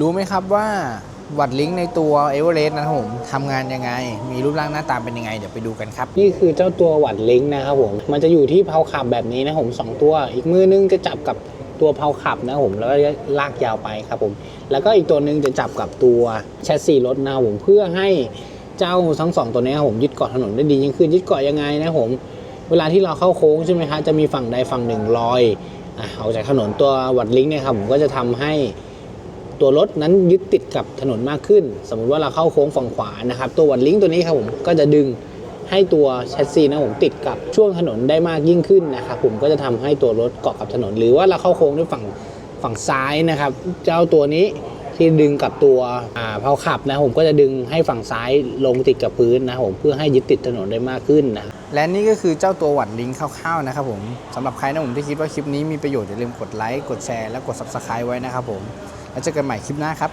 รู้ไหมครับว่าวัดลิงก์ในตัวเอเวอเรสต์นะครับผมทำงานยังไง มีรูปร่างหน้าตาเป็นยังไง เดี๋ยวไปดูกันครับ นี่คือเจ้าตัวหวัดลิงก์นะครับผม มันจะอยู่ที่เพาขับแบบนี้นะผมสองตัว อีกมือนึงจะจับกับตัวเพาขับนะผม แล้วก็ลากยาวไปครับผม แล้วก็อีกตัวหนึงจะจับกับตัวแชสซีรถนะครับผมเพื่อให้เจ้าทั้งสองตัวนี้ครับผมยึดเกาะถนนได้ดียิ่งขึ้นยึดเกาะยังไงนะผมเวลาที่เราเข้าโค้งใช่ไหมครับจะมีฝั่งใดฝั่งหนึ่งลอยออกจากถนนตัวหวัดลิงก์เนี่ยครับผมก็จะทำให้ ตัวรถนั้นยึดติดกับถนนมากขึ้น สมมุติว่าเราเข้าโค้งฝั่งขวานะครับ ตัววัดลิงก์ตัวนี้ครับผมก็จะดึงให้ตัวแชสซีนะผมติดกับช่วงถนนได้มากยิ่งขึ้นนะครับผมก็จะทำให้ตัวรถเกาะกับถนน หรือว่าเราเข้าโค้งด้วยฝั่งฝั่งซ้ายนะครับ เจ้าตัวนี้ที่ดึงกับตัวอ่าเพาขับนะผมก็จะดึงให้ฝั่งซ้ายลงติดกับพื้นนะผมเพื่อให้ยึดติดถนนได้มากขึ้นนะและนี่ก็คือเจ้าตัววัดลิงคร่าวๆนะครับผมสำหรับใครนะผมที่คิดว่าคลิปนี้มีประโยชน์อย่าลืมกดไลค์กดแชร์และกด subscribe ไว้นะครับผม แล้วเจอกันใหม่คลิปหน้าครับ